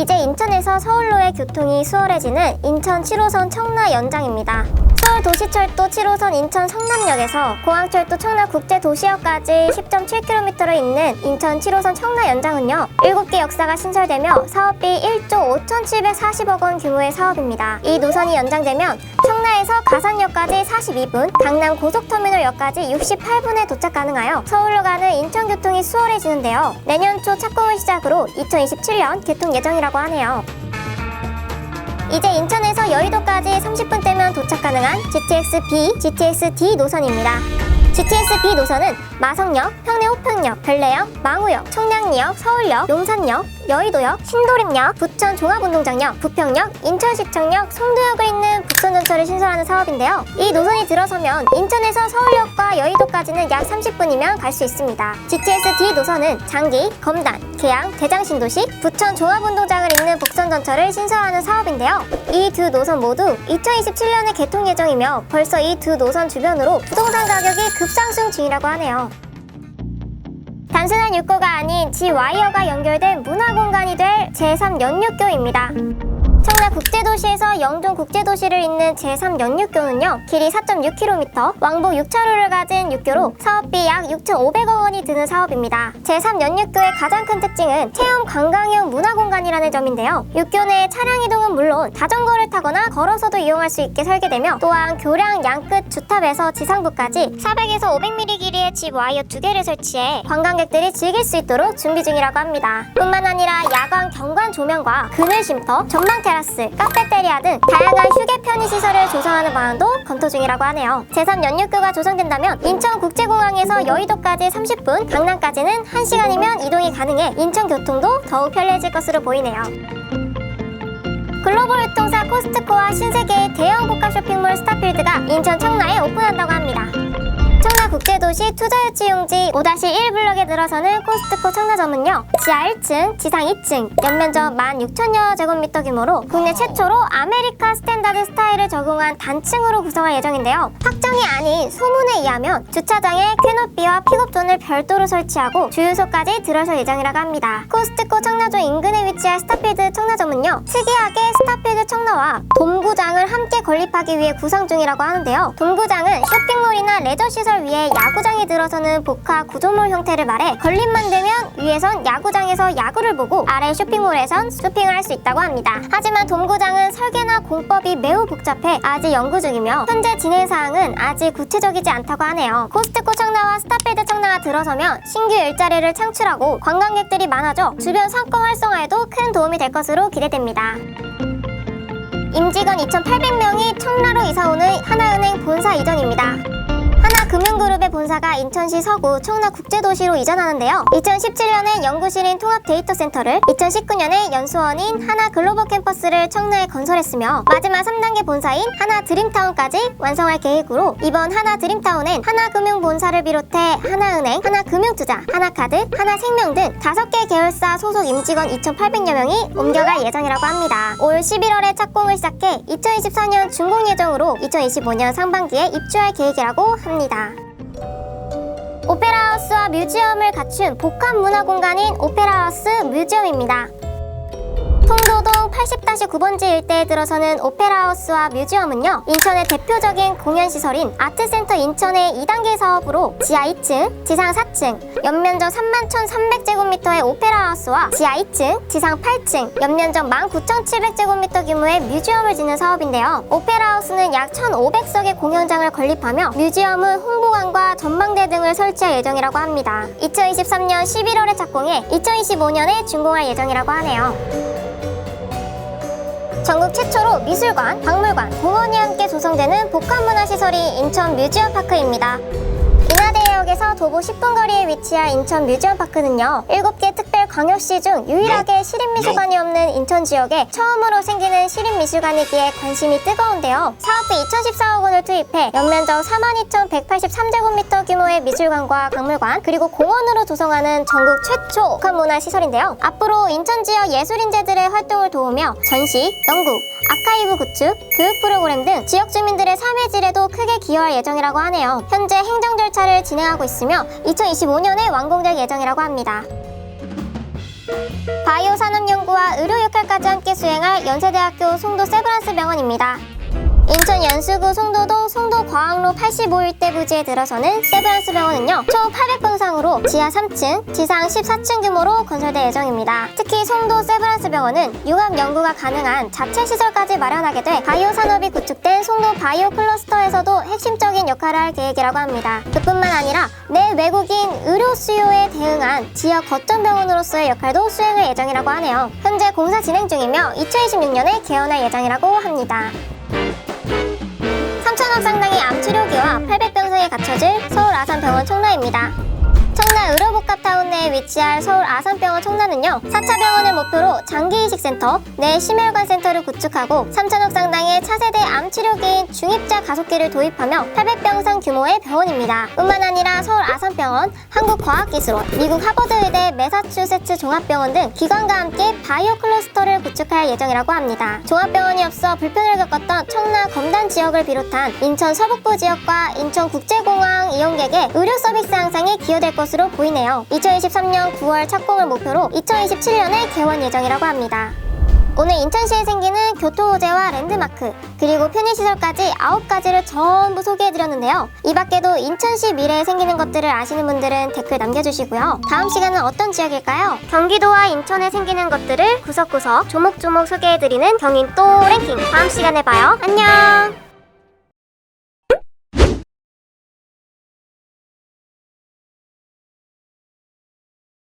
이제 인천에서 서울로의 교통이 수월해지는 인천 7호선 청라 연장입니다. 서울 도시철도 7호선 인천 성남역에서 공항철도 청라국제도시역까지 10.7km로 있는 인천 7호선 청라 연장은요. 7개 역사가 신설되며 사업비 1조 5,740억 원 규모의 사업입니다. 이 노선이 연장되면 청라에서 가산역까지 42분, 강남 고속터미널역까지 68분에 도착 가능하여 서울로 가는 인천 교통이 수월해지는데요. 내년 초 착공을 시작으로 2027년 개통 예정이라고 하네요. 이제 인천에서 여 의도까지 30분 대면 도착 가능한 GTX B, GTX D 노선입니다. GTX B 노선은 마성역, 평내 호평역, 별내역, 망우역, 청량리역, 서울역, 용산역, 여의도역, 신도림역, 부천 종합운동장역, 부평역, 인천시청역, 송도역을 잇는 북선전철을 신설하는 사업인데요. 이 노선이 들어서면 인천에서 서울역과 여의도까지는 약 30분이면 갈 수 있습니다. GTX D 노선은 장기, 검단, 계양, 대장신도시, 부천 종합운동장을 잇는 북선전철을 신설하는 사업인데요. 이 두 노선 모두 2027년에 개통 예정이며 벌써 이 두 노선 주변으로 부동산 가격이 급상승 중이라고 하네요. 단순한 육고가 아닌 지와이어가 연결된 문화공간이 될 제3 연육교입니다. 청라 국제도시에서 영종 국제도시를 잇는 제3연육교는요 길이 4.6km, 왕복 6차로를 가진 육교로 사업비 약 6,500억 원이 드는 사업입니다. 제3연육교의 가장 큰 특징은 체험 관광형 문화공간이라는 점인데요. 육교 내 차량 이동은 물론 자전거를 타거나 걸어서도 이용할 수 있게 설계되며 또한 교량 양끝 주탑에서 지상부까지 400에서 500mm 길이의 집 와이어 두 개를 설치해 관광객들이 즐길 수 있도록 준비 중이라고 합니다. 뿐만 아니라 야광 경관 조명과 그늘 쉼터, 전망 테라스, 카페테리아 등 다양한 휴게 편의 시설을 조성하는 방안도 검토 중이라고 하네요. 제3연육교가 조성된다면 인천국제공항에서 여의도까지 30분, 강남까지는 1시간이면 이동이 가능해 인천 교통도 더욱 편리해질 것으로 보이네요. 글로벌 유통사 코스트코와 신세계의 대형 고가 쇼핑몰 스타필드가 인천 청라에 오픈한다고 합니다. 청라국제도시 투자유치용지 5-1 블럭에 들어서는 코스트코 청라점은요 지하 1층, 지상 2층, 연면적 16,000여 제곱미터 규모로 국내 최초로 아메리카 스탠다드 스타일을 적용한 단층으로 구성할 예정인데요. 확정이 아닌 소문에 의하면 주차장에 쾌노비와 픽업존을 별도로 설치하고 주유소까지 들어설 예정이라고 합니다. 코스트코 청라점 인근에 위치한 스타필드 청라점은요 특이하게 스타필드 청라와 돔구장을 함께 건립하기 위해 구성 중이라고 하는데요. 돔구장은 쇼핑몰이나 레저 시설 위에 야구장이 들어서는 복합 구조물 형태를 말해 건립만 되면 위에선 야구장에서 야구를 보고 아래 쇼핑몰에선 쇼핑을 할 수 있다고 합니다. 하지만 돔구장은 설계나 공법이 매우 복잡해 아직 연구 중이며 현재 진행 사항은 아직 구체적이지 않다고 하네요. 코스트코 청라와 스타필드 청라가 들어서면 신규 일자리를 창출하고 관광객들이 많아져 주변 상권 활성화에도 큰 도움이 될 것으로 기대됩니다. 임직원 2,800명이 청라로 이사오는 하나은행 본사 이전입니다. 본사가 인천시 서구 청라국제도시로 이전하는데요. 2017년에 연구실인 통합데이터센터를 2019년에 연수원인 하나 글로벌 캠퍼스를 청라에 건설했으며 마지막 3단계 본사인 하나 드림타운까지 완성할 계획으로 이번 하나 드림타운엔 하나금융본사를 비롯해 하나은행, 하나금융투자, 하나카드, 하나생명 등 5개 계열사 소속 임직원 2,800여 명이 옮겨갈 예정이라고 합니다. 올 11월에 착공을 시작해 2024년 준공 예정으로 2025년 상반기에 입주할 계획이라고 합니다. 오페라하우스와 뮤지엄을 갖춘 복합 문화 공간인 오페라하우스 뮤지엄입니다. 통도동 80-9번지 일대에 들어서는 오페라하우스와 뮤지엄은요 인천의 대표적인 공연시설인 아트센터 인천의 2단계 사업으로 지하 2층, 지상 4층, 연면적 31,300제곱미터의 오페라하우스와 지하 2층, 지상 8층, 연면적 19,700제곱미터 규모의 뮤지엄을 짓는 사업인데요. 오페라하우스는 약 1,500석의 공연장을 건립하며 뮤지엄은 홍보관과 전망대 등을 설치할 예정이라고 합니다. 2023년 11월에 착공해 2025년에 준공할 예정이라고 하네요 전국 최초로 미술관, 박물관, 공원이 함께 조성되는 복합문화시설이 인천 뮤지엄파크입니다. 인하대역에서 도보 10분 거리에 위치한 인천 뮤지엄파크는요 7개 특별 광역시 중 유일하게 시립미술관이 없는 인천 지역에 처음으로 생기는 시립미술관이기에 관심이 뜨거운데요 사업비 2014억 원을 투입해 연면적 42,183제곱미터 규모의 미술관과 박물관 그리고 공원으로 조성하는 전국 최초 복합문화시설인데요 앞으로 인천 지역 예술인재들의 활동을 도우며 전시, 연구, 아카이브 구축, 교육 프로그램 등 지역 주민들의 삶의 질에도 크게 기여할 예정이라고 하네요. 현재 행정 절차를 진행하고 있으며 2025년에 완공될 예정이라고 합니다. 바이오 산업연구와 의료역학 18까지 함께 수행할 연세대학교 송도 세브란스 병원입니다. 인천 연수구 송도동 송도과학로 85일대 부지에 들어서는 세브란스 병원은요 총 800병상으로 지하 3층, 지상 14층 규모로 건설될 예정입니다. 특히 송도 세브란스 병원은 융합 연구가 가능한 자체 시설까지 마련하게 돼 바이오 산업이 구축된 송도 바이오 클러스터에서도 핵심적인 역할을 할 계획이라고 합니다. 그뿐만 아니라 내 외국인 의료 수요에 대응한 지역 거점 병원으로서의 역할도 수행할 예정이라고 하네요. 현재 공사 진행 중이며 2026년에 개원할 예정이라고 합니다. 3천억 상당의 암 치료기와 800병상이 갖춰질 서울 아산병원 청라입니다. 위치할 서울 아산병원 청라는요 4차 병원을 목표로 장기이식센터, 내 심혈관 센터를 구축하고 3천억 상당의 차세대 암 치료기인 중입자 가속기를 도입하며 800병상 규모의 병원입니다. 뿐만 아니라 서울 아산병원, 한국과학기술원, 미국 하버드의대 매사추세츠 종합병원 등 기관과 함께 바이오 클러스터를 구축할 예정이라고 합니다. 종합병원이 없어 불편을 겪었던 청라 검단 지역을 비롯한 인천 서북부 지역과 인천 국제공항 이용객의 의료 서비스 향상에 기여될 것으로 보이네요. 2023년 9월 착공을 목표로 2027년에 개원 예정이라고 합니다. 오늘 인천시에 생기는 교토호재와 랜드마크 그리고 편의시설까지 9가지를 전부 소개해드렸는데요. 이 밖에도 인천시 미래에 생기는 것들을 아시는 분들은 댓글 남겨주시고요. 다음 시간은 어떤 지역일까요? 경기도와 인천에 생기는 것들을 구석구석 조목조목 소개해드리는 경인 또 랭킹 다음 시간에 봐요. 안녕!